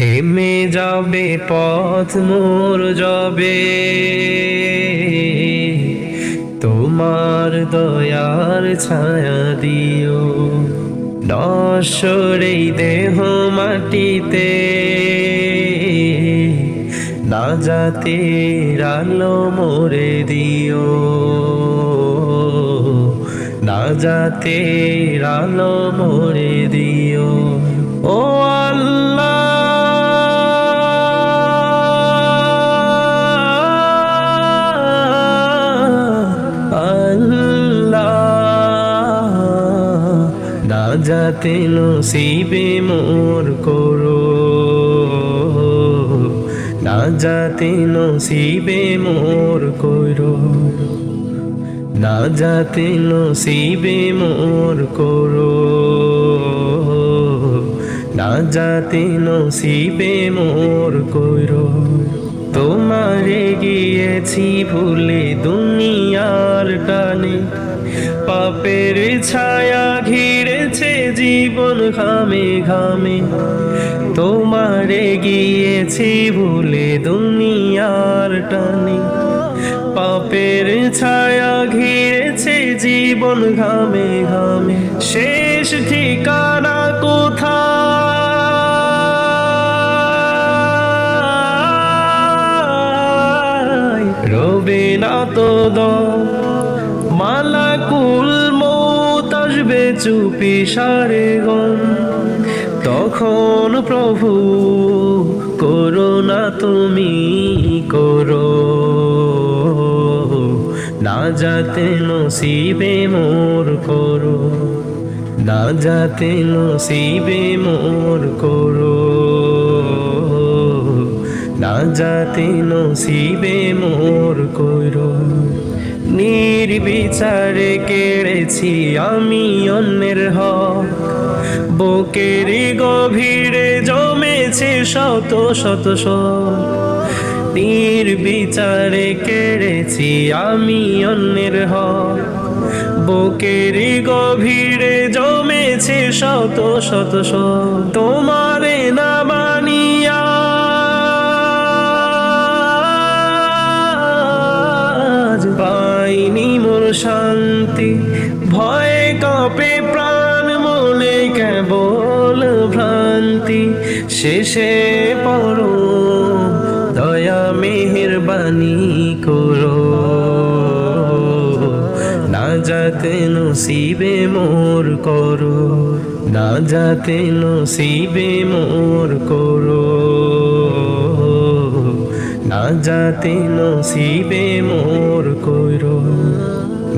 থেমে যাবে পথ মোর যাবে তোমার দয়ার ছায়া দিও নশ্বরেই দেহ মাটিতে। না যাতে আলো মোরে দিও, না যাতে আলো মোরে দিও। ও যাতে নসিবে মোর করো। না যাতে নসিবে মোর করো। না যাতে নসিবে মোর করো। না যাতে নসিবে মোর করো। তোমারে গিয়েছি ভুলে দুনিয়ার টানে। পাপের ছায়া জীবন ঘামে ঘামে, তোমারে গিয়েছি ভুলে দুনিয়ার টানে। পাপের ছায়া ঘিরেছে জীবন ঘামে ঘামে, শেষ ঠিকানা কোথায়? রবে না তো দম আসবে চুপি সারে গম। তখন প্রভু, করো না তুমি করো। না যাতে নসিবে মোর করো। না যাতে নসিবে মোর করো। না যাতে নসিবে মোর করো। নির্বিচারে কেড়েছি আমি অন্যের হক। বুকের গভীরে জমেছে শত শত নির্বিচারে কেড়েছি আমি অন্যের হক। বুকের গভীরে জমেছে শত শত তোমারে না শান্তি। ভয়ে কাঁপে প্রাণ, মনে কেবল ভ্রান্তি। শেষে পড়ো, দয়া মেহেরবানি করো। না যাতে নসিবে মোর করো, না যাতে নসিবে মোর করো। না যাতে নসিবে মোর কইরো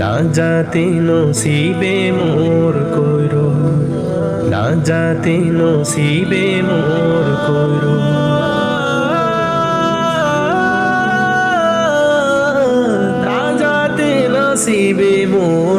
না জাতি নো শিবে মোর কইরো। না জাতি নো শিবে মোর কইরো। না জাতি যাতে শিবে মোর